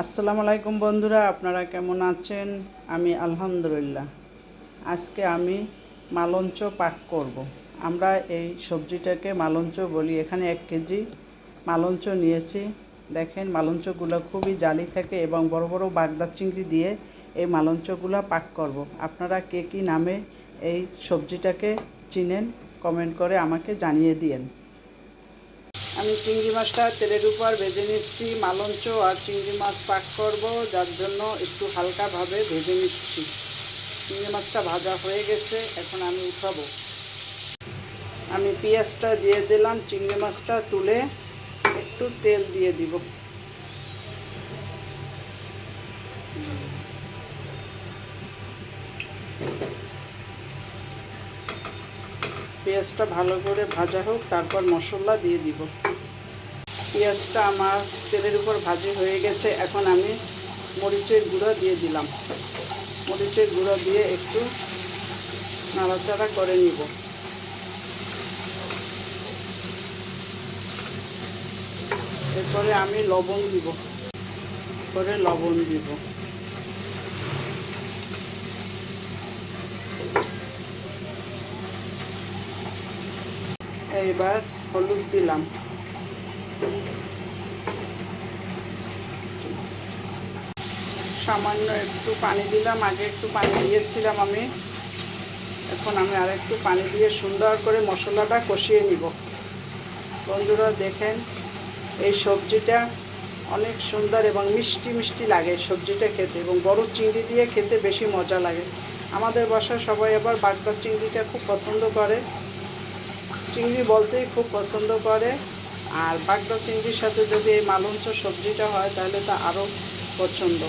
আসসালামু আলাইকুম বন্ধুরা, আপনারা কেমন আছেন? আমি আলহামদুলিল্লাহ। আজকে আমি মালঞ্চ পাক করব। আমরা এই সবজিটাকে মালঞ্চ বলি। এখানে এক কেজি মালঞ্চ নিয়েছি। দেখেন, মালঞ্চগুলো খুবই জালি থাকে এবং বড় বড় বাগদা চিংড়ি দিয়ে এই মালঞ্চগুলো পাক করব। আপনারা কে কী নামে এই সবজিটাকে চিনেন, কমেন্ট করে আমাকে জানিয়ে দিয়েন। আমি চিংড়ি মাছটা তেলের উপর ভেজে নিচ্ছি, মালঞ্চ আর চিংড়ি মাছ পাক করব, যার জন্য একটু হালকাভাবে ভেজে নিচ্ছি। চিংড়ি মাছটা ভাজা হয়ে গেছে, এখন আমি উঠাবো। আমি পেঁয়াজটা দিয়ে দিলাম, চিংড়ি মাছটা তুলে একটু তেল দিয়ে দিব। পেঁয়াজটা ভালো করে ভাজা হোক, তারপর মশলা দিয়ে দিব। পেঁয়াজটা আমার তেলের উপর ভাজি হয়ে গেছে। এখন আমি মরিচের গুঁড়ো দিয়ে দিলাম। মরিচের গুঁড়ো দিয়ে একটু নাড়াচাড়া করে নিব। এরপরে আমি লবণ দিব। পরে লবণ দিব। এইবার হলুদ দিলাম। সামান্য একটু পানি দিলাম, আগে একটু পানি দিয়েছিলাম আমি। এখন আমি আর একটু পানি দিয়ে সুন্দর করে মশলাটা কষিয়ে নিব। বন্ধুরা দেখেন, এই সবজিটা অনেক সুন্দর এবং মিষ্টি মিষ্টি লাগে সবজিটা খেতে এবং বড় চিংড়ি দিয়ে খেতে বেশি মজা লাগে। আমাদের বাসায় সবাই আবার বাগদা চিংড়িটা খুব পছন্দ করে। চিংড়ি বলতেই খুব পছন্দ করে। আর বাগদা চিংড়ির সাথে যদি এই মালঞ্চ সবজিটা হয়, তাহলে তা আরও পছন্দ।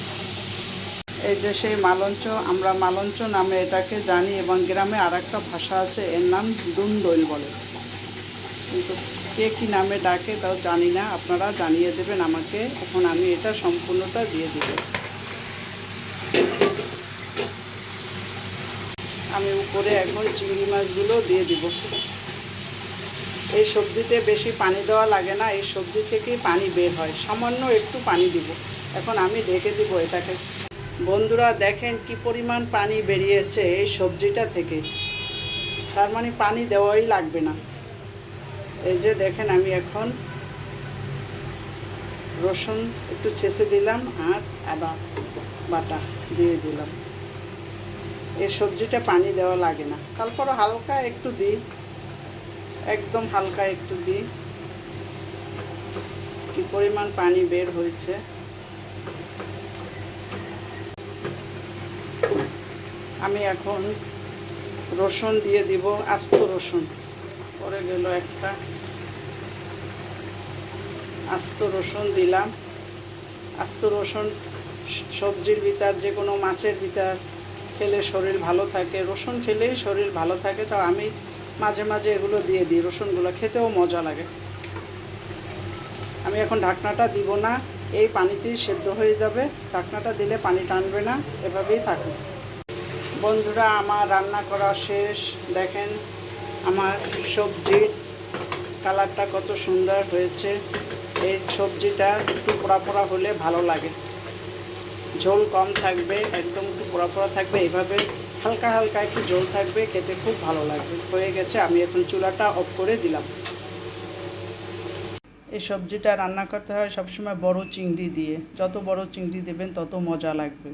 এই যে সেই মালঞ্চ, আমরা মালঞ্চ নামে এটাকে জানি এবং গ্রামে আর একটা ভাষা আছে, এর নাম দুন্দৈল বলে। কিন্তু কে কী নামে ডাকে তাও জানি না, আপনারা জানিয়ে দেবেন আমাকে, এখন আমি এটা সম্পূর্ণটা দিয়ে দেব। আমি উপরে এখন চিংড়ি মাছগুলো দিয়ে দিব। এই সবজিতে বেশি পানি দেওয়া লাগে না, এই সবজি থেকেই পানি বের হয়। সামান্য একটু পানি দিব। এখন আমি ঢেকে দিব এটাকে। বন্ধুরা, দেখেন কি পরিমাণ পানি বেরিয়েছে এই সবজিটা থেকে। তার মানে পানি দেওয়াই লাগবে না। এই যে দেখেন আমি এখন রসুন একটু ছেঁচে দিলাম আর আদা বাটা দিয়ে দিলাম। এই সবজিটা পানি দেওয়া লাগে না। তারপর হালকা একটু দিই। একদম হালকা একটু দিই। কি পরিমাণ পানি বের হয়েছে। আমি এখন রসুন দিয়ে দিব, আস্ত রসুন। পরে গেল একটা আস্ত রসুন দিলাম। আস্ত রসুন সবজির ভিতর, যে কোনো মাছের ভিতর খেলে শরীর ভালো থাকে। রসুন খেলেই শরীর ভালো থাকে। তো আমি মাঝে মাঝে এগুলো দিয়ে দিই, রসুনগুলো খেতেও মজা লাগে। আমি এখন ঢাকনাটা দিব না, এই পানিতেই সেদ্ধ হয়ে যাবে। ঢাকনাটা দিলে পানি টানবে না, এভাবেই থাকবে। বন্ধুরা, আমার রান্না করা শেষ। দেখেন আমার সবজির কালারটা কত সুন্দর হয়েছে। এই সবজিটা একটু পোড়া পোড়া হলে ভালো লাগে। ঝোল কম থাকবে, একদম একটু পোড়া পোড়া থাকবে এইভাবে হালকা হালকা একটু জল থাকবে, খেতে খুব ভালো লাগবে। হয়ে গেছে, আমি এখন চুলাটা অফ করে দিলাম। এই সবজিটা রান্না করতে হয় সবসময় বড় চিংড়ি দিয়ে। যত বড় চিংড়ি দেবেন, তত মজা লাগবে।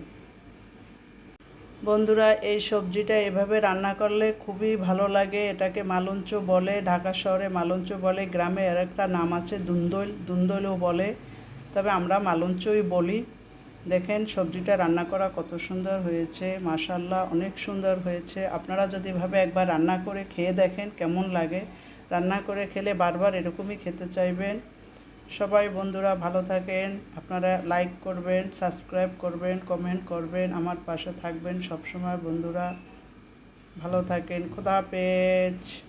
বন্ধুরা, এই সবজিটা এভাবে রান্না করলে খুবই ভালো লাগে। এটাকে মালঞ্চ বলে, ঢাকা শহরে মালঞ্চ বলে, গ্রামে এর একটা নাম আছে দুন্দৈল। দুন্দৈলও বলে। তবে আমরা মালঞ্চই বলি। দেখেন সবজিটা রান্না করা কত সুন্দর হয়েছে মাশাল্লাহ অনেক সুন্দর হয়েছে। আপনারা যদি ভাবে একবার রান্না করে খেয়ে দেখেন কেমন লাগে। রান্না করে খেলে বারবার এরকমই খেতে চাইবেন। সবাই বন্ধুরা ভালো থাকেন, আপনারা লাইক করবেন সাবস্ক্রাইব করবেন কমেন্ট করবেন, আমার পাশে থাকবেন সবসময় বন্ধুরা। ভালো থাকেন, খোদা হাফেজ।